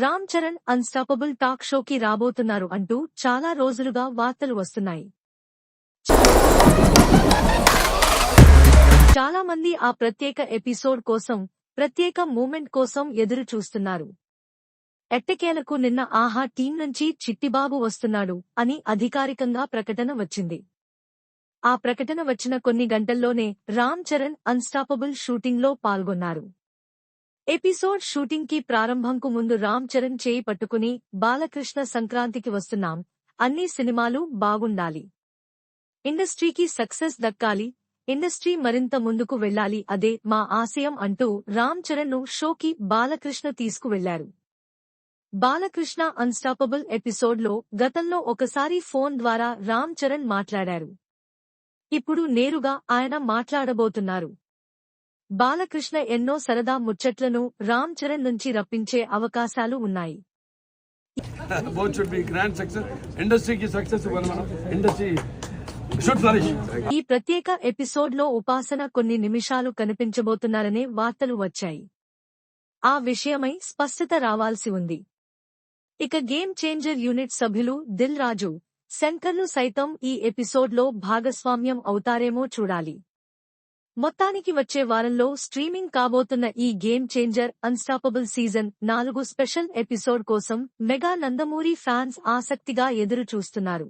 Ram Charan unstoppable talk షోకి రాబోతున్నారు అంటూ చాలా రోజులుగా వార్తలు వస్తున్నాయి. చాలా మంది ఆ ప్రత్యేక ఎపిసోడ్ కోసం ప్రత్యేక మూమెంట్ కోసం ఎదురు చూస్తున్నారు ఎట్టకేలకు నిన్న ఆహా టీం నుంచి చిట్టిబాబు వస్తున్నాడు అని అధికారికంగా ప్రకటన వచ్చింది. ఆ ప్రకటన వచ్చిన కొన్ని గంటల్లోనే రామ్ చరణ్ అన్స్టాపబుల్ షూటింగ్లో పాల్గొన్నారు. ఎపిసోడ్ షూటింగ్కి ప్రారంభంకు ముందు రామ్ చరణ్ చేయి పట్టుకుని బాలకృష్ణ సంక్రాంతికి వస్తున్నాం. అన్ని సినిమాలు బాగుండాలి. ఇండస్ట్రీకి సక్సెస్ దక్కాలి. ఇండస్ట్రీ మరింత ముందుకు వెళ్ళాలి. అదే మా ఆశయం అంటూ రామ్ చరణ్ను షోకి బాలకృష్ణ తీసుకువెళ్ళారు. బాలకృష్ణ అన్స్టాపబుల్ ఎపిసోడ్లో గతంలో ఒకసారి ఫోన్ ద్వారా రామ్ చరణ్ మాట్లాడారు. ఇప్పుడు నేరుగా ఆయన మాట్లాడబోతున్నారు. బాలకృష్ణ ఎన్నో సరదా ముచ్చట్లను రామ్ చరణ్ నుంచి రప్పించే అవకాశాలు ఉన్నాయి. ఈ ప్రత్యేక ఎపిసోడ్లో ఉపాసన కొన్ని నిమిషాలు కనిపించబోతున్నారనే వార్తలు వచ్చాయి. ఆ విషయమై స్పష్టత రావాల్సి ఉంది. ఇక గేమ్ చేంజర్ యూనిట్ సభ్యులు దిల్ రాజు శంకర్లు సైతం ఈ ఎపిసోడ్లో భాగస్వామ్యం అవుతారేమో చూడాలి. మొత్తానికి వచ్చే వారంలో స్ట్రీమింగ్ కాబోతున్న ఈ గేమ్ చేంజర్ అన్స్టాపబుల్ సీజన్ నాలుగు స్పెషల్ ఎపిసోడ్ కోసం మెగా నందమూరి ఫ్యాన్స్ ఆసక్తిగా ఎదురు చూస్తున్నారు